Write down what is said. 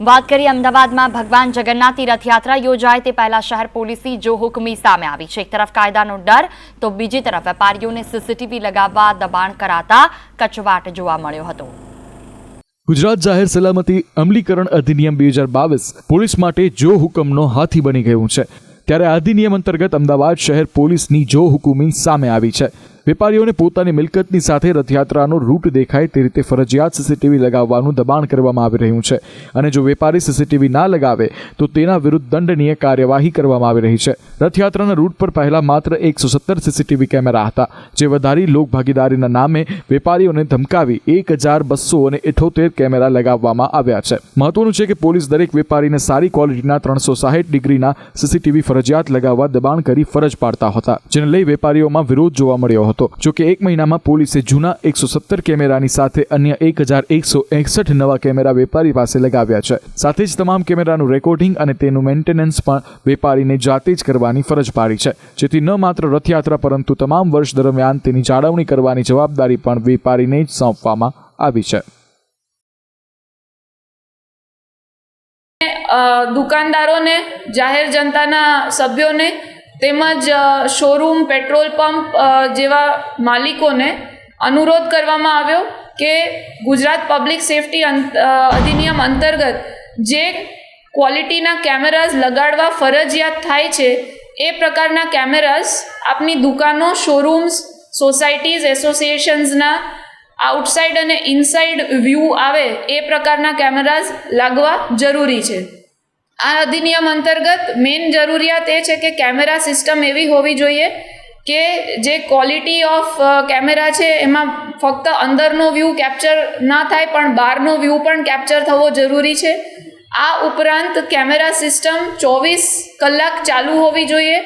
વાત કરીએ અમદાવાદમાં ભગવાન જગન્નાથની રથયાત્રા યોજાય તે પહેલા શહેર પોલીસની જો હુકમી સામે આવી છે. એક તરફ કાયદાનો ડર, તો બીજી તરફ વેપારીઓને સીસીટીવી લગાવવા દબાણ કરાતા કચવાટ જોવા મળ્યો હતો. ગુજરાત જાહેર સલામતી અમલીકરણ અધિનિયમ બે હજાર બાવીસ પોલીસ માટે જો હુકમનો હાથી બની ગયું છે. ત્યારે અધિનિયમ અંતર્ગત અમદાવાદ શહેર પોલીસની જો હુકુમી સામે આવી છે. વેપારીઓને પોતાની મિલકતની સાથે રથયાત્રાનો રૂટ દેખાય તે રીતે ફરજિયાત સીસીટીવી લગાવવાનું દબાણ કરવામાં આવી રહ્યું છે. અને જો વેપારી સીસીટીવી ના લગાવે, તો તેના વિરુદ્ધ દંડનીય કાર્યવાહી કરવામાં આવી રહી છે. રથયાત્રાના રૂટ પર પહેલા માત્ર એકસો સત્તર સીસીટીવી કેમેરા હતા, જે વધારી લોકભાગીદારીના નામે વેપારીઓને ધમકાવી એક હજાર બસો અને ઇઠોતેર કેમેરા લગાવવામાં આવ્યા છે. મહત્વનું છે કે પોલીસ દરેક વેપારીને સારી ક્વોલિટીના ત્રણસો સાહીઠ ડિગ્રીના સીસીટીવી ફરજિયાત લગાવવા દબાણ કરી ફરજ પાડતા હતા, જેને લઈ વેપારીઓમાં વિરોધ જોવા મળ્યો હતો. જો કે એક મહિનામાં પોલીસે જૂના એકસો સત્તર કેમેરાની સાથે અન્ય એક હજાર એકસો એકસઠ નવા કેમેરા વેપારી પાસે લગાવ્યા છે. સાથે જ તમામ કેમેરાનું રેકોર્ડિંગ અને તેનું મેન્ટેનન્સ પણ વેપારીને જાતે જ કરવાની ફરજ પાડી છે. જેથી ન માત્ર રથયાત્રા પરંતુ તમામ વર્ષ દરમિયાન તેની જાળવણી કરવાની જવાબદારી પણ વેપારીને જ સોંપવામાં આવી છે. દુકાનદારોને, જાહેર જનતાના સભ્યોને તેમજ શોરૂમ પેટ્રોલ પંપ જેવા માલિકોને અનુરોધ કરવામાં આવ્યો કે ગુજરાત પબ્લિક સેફટી અધિનિયમ અંતર્ગત જે ક્વોલિટીના કેમેરાઝ લગાડવા ફરજિયાત થાય છે, એ પ્રકારના કેમેરાઝ આપની દુકાનો શોરૂમ્સ સોસાયટીઝ એસોસિએશન્સના આઉટસાઇડ અને ઇનસાઇડ વ્યૂ આવે, એ પ્રકારના કેમેરાઝ લાગવા જરૂરી છે. આ અધિનિયમ અંતર્ગત મેઇન જરૂરિયાત એ છે કે કેમેરા સિસ્ટમ એવી હોવી જોઈએ કે જે ક્વોલિટી ઓફ કેમેરા છે એમાં ફક્ત અંદરનો વ્યૂ કેપ્ચર ના થાય પણ બહારનો વ્યૂ પણ કેપ્ચર થવો જરૂરી છે. આ ઉપરાંત કેમેરા સિસ્ટમ ચોવીસ કલાક ચાલુ હોવી જોઈએ.